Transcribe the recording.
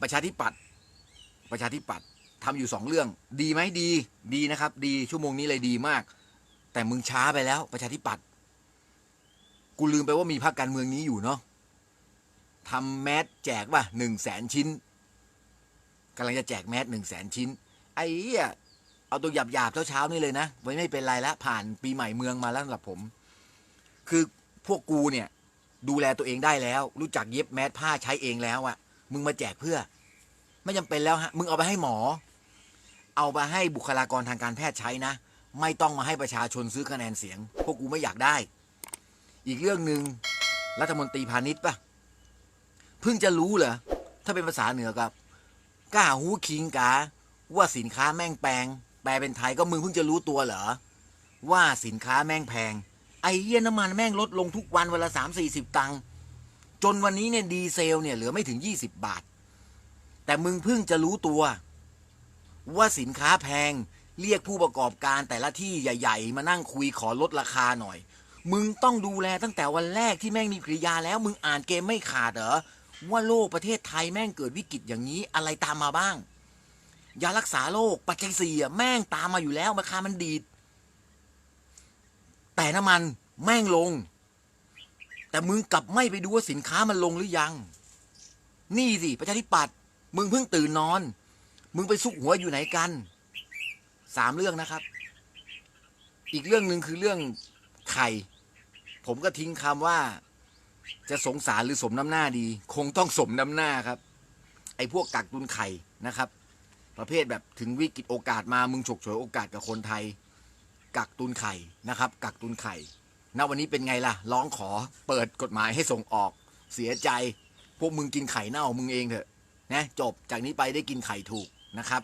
ประชาธิปัตย์ประชาธิปัตย์ทำอยู่สองเรื่อง ดีไหมดี ดีนะครับ ดีชั่วโมงนี้เลยดีมาก แต่มึงช้าไปแล้ว ประชาธิปัตย์กูลืมไปว่ามีพรรคการเมืองนี้อยู่เนาะทำแมสแจกป่ะหนึ่งแสนชิ้นกำลังจะแจกแมสหนึ่งแสนชิ้น ไอ้เหี้ยเอาตัวหยาบๆเช้าๆนี่เลยนะไว้ไม่เป็นไรแล้วผ่านปีใหม่เมืองมาแล้วสำหรับผม คือพวกกูเนี่ย ดูแลตัวเองได้แล้ว รู้จักเย็บแมสผ้าใช้เองแล้วอะมึงมาแจกเพื่อ ไม่จำเป็นแล้วฮะมึงเอาไปให้หมอ เอาไปให้บุคลากรทางการแพทย์ใช้นะ ไม่ต้องมาให้ประชาชนซื้อคะแนนเสียง พวกกูไม่อยากได้ อีกเรื่องหนึ่งรัฐมนตรีพาณิชย์ปะเพิ่งจะรู้เหรอถ้าเป็นภาษาเหนือกับกล้าหูคิงกาว่าสินค้าแม่งแปลง แปลเป็นไทยก็มึงเพิ่งจะรู้ตัวเหรอว่าสินค้าแม่งแพง ไอเหี้ยน้ำมันแม่งลดลงทุกวันวันละสามสี่สิบตังค์จนวันนี้เนี่ยดีเซลเนี่ยเหลือไม่ถึงยี่สิบบาท แต่มึงเพิ่งจะรู้ตัว ว่าสินค้าแพงเรียกผู้ประกอบการแต่ละที่ใหญ่ ๆ มานั่งคุยขอลดราคาหน่อย มึงต้องดูแลตั้งแต่วันแรกที่แม่งมีกริยาแล้ว มึงอ่านเกมไม่ขาดเหรอว่าโลกประเทศไทยแม่งเกิดวิกฤตอย่างนี้อะไรตามมาบ้างยารักษาโรคปัจจัยสี่อะแม่งตามมาอยู่แล้วราคามันดีด แต่น้ำมันแม่งลง แต่มึงกลับไม่ไปดูว่าสินค้ามันลงหรือยัง นี่สิประชาธิปัตย์มึงเพิ่งตื่นนอน มึงไปซุกหัวอยู่ไหนกันสามเรื่องนะครับ อีกเรื่องหนึ่งคือเรื่องไข่ผมก็ทิ้งคำว่า จะสงสารหรือสมน้ำหน้าดี คงต้องสมน้ำหน้าครับ ไอ้พวกกักตุนไข่นะครับ ประเภทแบบถึงวิกฤตโอกาสมามึงฉกฉวยโอกาสกับคนไทย กักตุนไข่นะครับกักตุนไข่ณวันนี้เป็นไงล่ะ ร้องขอเปิดกฎหมายให้ส่งออก เสียใจ พวกมึงกินไข่เน่ามึงเองเถอะนะจบจากนี้ไปได้กินไข่ถูกนะครับ